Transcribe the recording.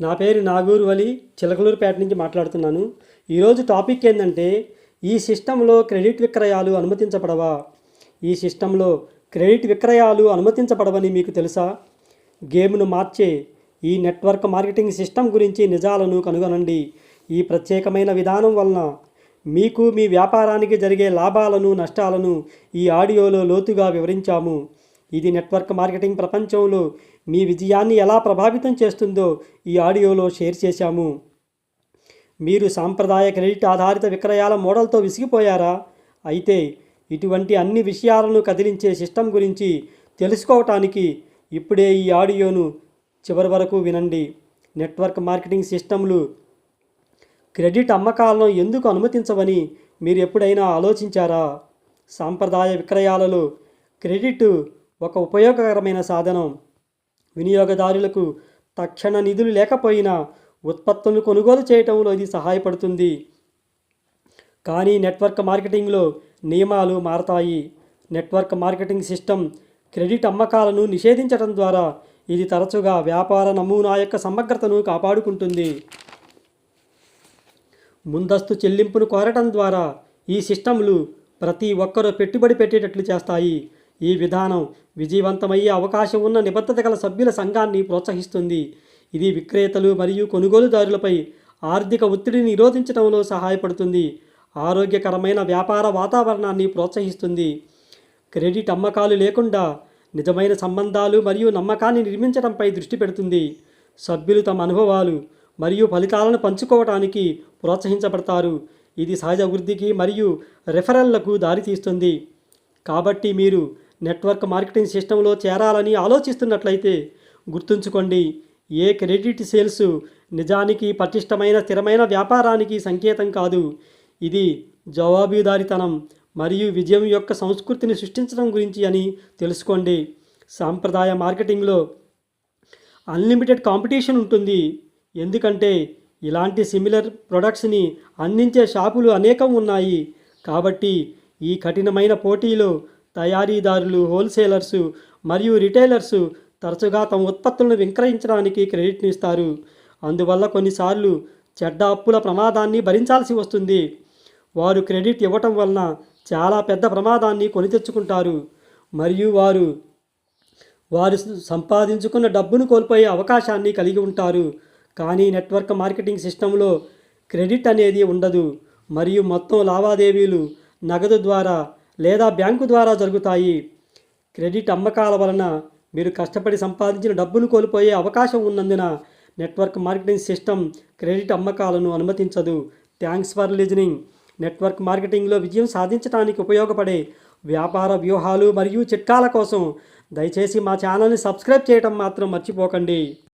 నా పేరు నాగూరు వలి చిలకలూరుపేట నుంచి మాట్లాడుతున్నాను. ఈరోజు టాపిక్ ఏంటంటే ఈ సిస్టంలో క్రెడిట్ విక్రయాలు అనుమతించబడవా? ఈ సిస్టంలో క్రెడిట్ విక్రయాలు అనుమతించబడవని మీకు తెలుసా? గేమ్ను మార్చే ఈ నెట్వర్క్ మార్కెటింగ్ సిస్టమ్ గురించి నిజాలను కనుగొనండి. ఈ ప్రత్యేకమైన విధానం వలన మీకు మీ వ్యాపారానికి జరిగే లాభాలను నష్టాలను ఈ ఆడియోలో లోతుగా వివరించాము. ఇది నెట్వర్క్ మార్కెటింగ్ ప్రపంచంలో మీ విజయాన్ని ఎలా ప్రభావితం చేస్తుందో ఈ ఆడియోలో షేర్ చేశాము. మీరు సాంప్రదాయ క్రెడిట్ ఆధారిత విక్రయాల మోడల్తో విసిగిపోయారా? అయితే ఇటువంటి అన్ని విషయాలను కదిలించే సిస్టమ్ గురించి తెలుసుకోవటానికి ఇప్పుడే ఈ ఆడియోను చివరి వరకు వినండి. నెట్వర్క్ మార్కెటింగ్ సిస్టమ్లు క్రెడిట్ అమ్మకాలను ఎందుకు అనుమతించవని మీరు ఎప్పుడైనా ఆలోచించారా? సాంప్రదాయ విక్రయాలలో క్రెడిట్ ఒక ఉపయోగకరమైన సాధనం. వినియోగదారులకు తక్షణ నిధులు లేకపోయినా ఉత్పత్తులను కొనుగోలు చేయటంలో ఇది సహాయపడుతుంది. కానీ నెట్వర్క్ మార్కెటింగ్లో నియమాలు మారతాయి. నెట్వర్క్ మార్కెటింగ్ సిస్టమ్ క్రెడిట్ అమ్మకాలను నిషేధించడం ద్వారా ఇది తరచుగా వ్యాపార నమూనా యొక్క సమగ్రతను కాపాడుకుంటుంది. ముందస్తు చెల్లింపును కోరటం ద్వారా ఈ సిస్టమ్లు ప్రతి ఒక్కరూ పెట్టుబడి పెట్టేటట్లు చేస్తాయి. ఈ విధానం విజయవంతమయ్యే అవకాశం ఉన్న నిబద్ధత గల సభ్యుల సంఘాన్ని ప్రోత్సహిస్తుంది. ఇది విక్రేతలు మరియు కొనుగోలుదారులపై ఆర్థిక ఒత్తిడిని నిరోధించడంలో సహాయపడుతుంది. ఆరోగ్యకరమైన వ్యాపార వాతావరణాన్ని ప్రోత్సహిస్తుంది. క్రెడిట్ అమ్మకాలు లేకుండా నిజమైన సంబంధాలు మరియు నమ్మకాన్ని నిర్మించడంపై దృష్టి పెడుతుంది. సభ్యులు తమ అనుభవాలు మరియు ఫలితాలను పంచుకోవటానికి ప్రోత్సహించబడతారు. ఇది సహజ వృద్ధికి మరియు రెఫరల్లకు దారితీస్తుంది. కాబట్టి మీరు నెట్వర్క్ మార్కెటింగ్ సిస్టంలో చేరాలని ఆలోచిస్తున్నట్లయితే గుర్తుంచుకోండి ఏ క్రెడిట్ సేల్స్ నిజానికి పటిష్టమైన స్థిరమైన వ్యాపారానికి సంకేతం కాదు. ఇది జవాబుదారితనం మరియు విజయం యొక్క సంస్కృతిని సృష్టించడం గురించి అని తెలుసుకోండి. సాంప్రదాయ మార్కెటింగ్లో అన్లిమిటెడ్ కాంపిటీషన్ ఉంటుంది. ఎందుకంటే ఇలాంటి సిమిలర్ ప్రొడక్ట్స్ని అందించే షాపులు అనేకం ఉన్నాయి. కాబట్టి ఈ కఠినమైన పోటీలో తయారీదారులు హోల్సేలర్సు మరియు రిటైలర్సు తరచుగా తమ ఉత్పత్తులను విక్రయించడానికి క్రెడిట్ని ఇస్తారు. అందువల్ల కొన్నిసార్లు చెడ్డ అప్పుల ప్రమాదాన్ని భరించాల్సి వస్తుంది. వారు క్రెడిట్ ఇవ్వటం వలన చాలా పెద్ద ప్రమాదాన్ని కొని తెచ్చుకుంటారు. మరియు వారు వారు సంపాదించుకున్న డబ్బును కోల్పోయే అవకాశాన్ని కలిగి ఉంటారు. కానీ నెట్వర్క్ మార్కెటింగ్ సిస్టంలో క్రెడిట్ అనేది ఉండదు. మరియు మొత్తం లావాదేవీలు నగదు ద్వారా లేదా బ్యాంకు ద్వారా జరుగుతాయి. క్రెడిట్ అమ్మకాల వలన మీరు కష్టపడి సంపాదించిన డబ్బును కోల్పోయే అవకాశం ఉన్నందున నెట్వర్క్ మార్కెటింగ్ సిస్టమ్ క్రెడిట్ అమ్మకాలను అనుమతించదు. Thanks for listening. నెట్వర్క్ మార్కెటింగ్లో విజయం సాధించడానికి ఉపయోగపడే వ్యాపార వ్యూహాలు మరియు చిట్కాల కోసం దయచేసి మా ఛానల్ని సబ్స్క్రైబ్ చేయడం మాత్రం మర్చిపోకండి.